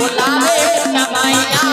बोला रे कमाइया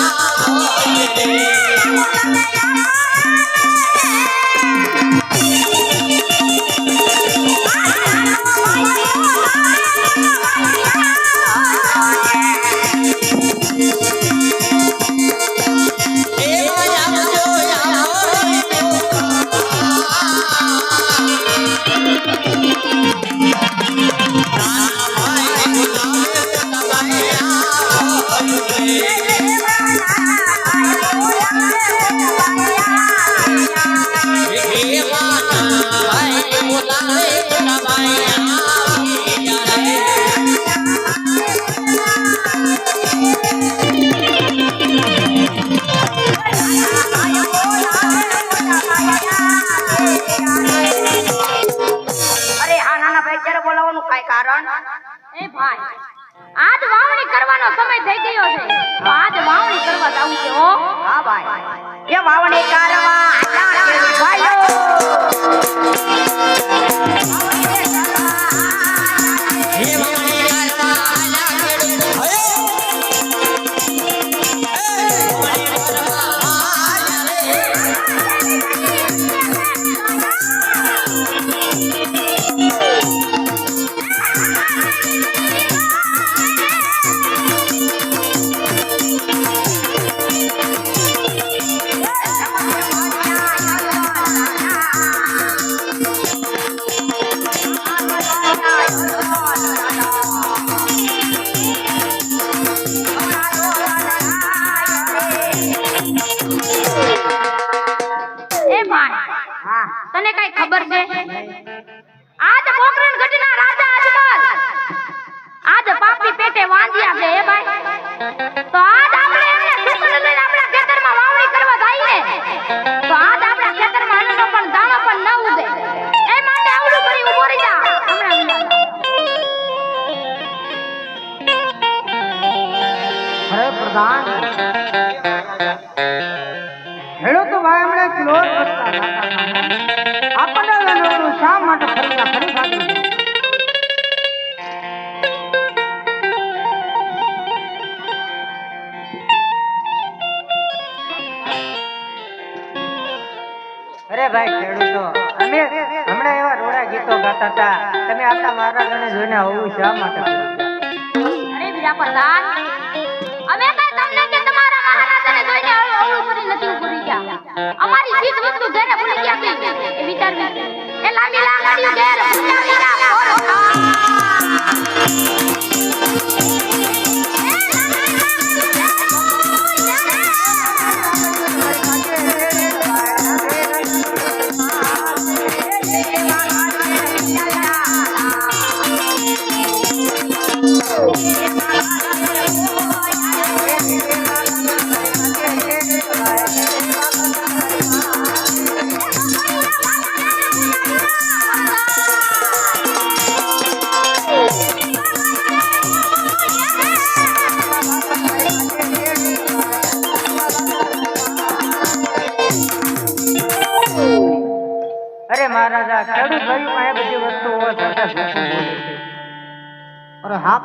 નાના ભાઈ ક્યારે બોલાવવાનું કાંઈ કારણ? એ ભાઈ આજ વાવણી કરવાનો સમય થઈ ગયો છે. આજ વાવણી કરવા જાવું છે હો. હા ભાઈ. એ વાવણી કરવા ભાઈઓ. તને કઈ ખબર છે? આજ પોકરણ ગઢના રાજા અજમલ આજ પાપી પેટે વાંધ્યા છે એ ભાઈ. તો આજ આપણે ખેડૂતો હમણે ક્લોઝ કરતા આપણને લોકો શા માટે ફરીના ફરી ખાતું અરે ભાઈ, ખેડૂતો, અમે હમણાં એવા રોડા ગીતો ગાતા હતા. તમે આટલા મારા જોઈને આવું શા માટે અરે બીજા પ્રધાન અમારી ચીજ વસ્તુ ઘરે ભૂલી ગયા કે એ વિચારવી એ લાંબી લાકડીઓ ઘેર ભૂલી ગયા ઓરો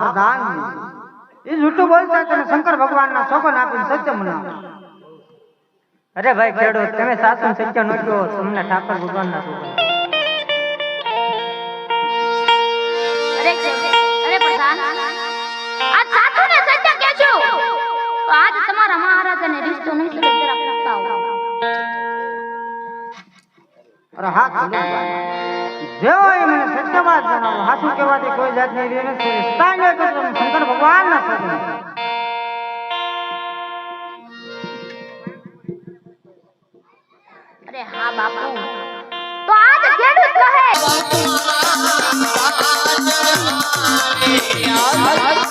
પ્રધાન. એ જૂઠું બોલતા તમે શંકર ભગવાનના સોગન આપીને સત્ય મનાવો. અરે ભાઈ ખેડૂત તમે સાસુ સત્ય નો કહો તમને ઠાકર ભગવાનના પ્રધાન આજ તમારા મહારાજાને રિશ્તો નહીં સુરે જરા પ્રસ્તાવ અરે હા ખેડૂત ભાઈ જે હોય મને સત્ય વાત જણાવો સાચું કહેવાથી કોઈ જાતની રે નથી. સ્થાને તો શંકર ભગવાન ના સોગન અરે હા બાપુ. તો આજ ખેડૂત કહે. અજમલ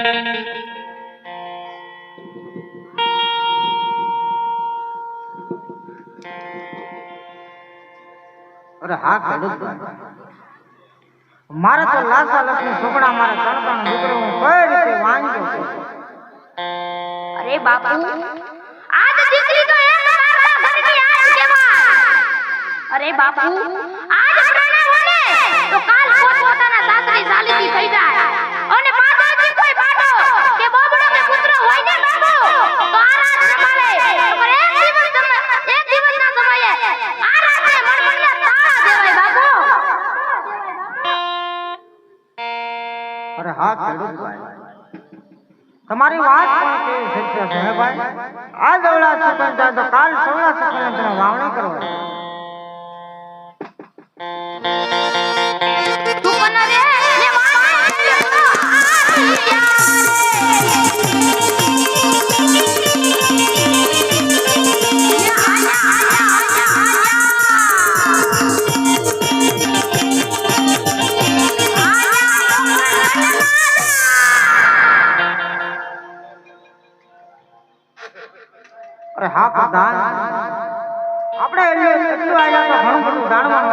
અરે હા ખેડૂત મારે તો લાસા લક્ષ્મી છોકરા, મારા તણકાનો દીકરો, હું કઈ રીતે વાંચ્યો છું? અરે બાપુ, આજ દીકરી તો એક મારના ઘરની આજ કેવા અરે બાપુ, આજ પ્રાણે વળે તો કાલ પોત પોતાના સાસરી સાલીથી થઈ જાય. તમારી વાત પણ ભાઈ? આ દવડા સુકન તો કાલ સવડા સુકન વાવણી કરવા હા પ્રધાન આપણે એટલું આવ્યા તો ઘણું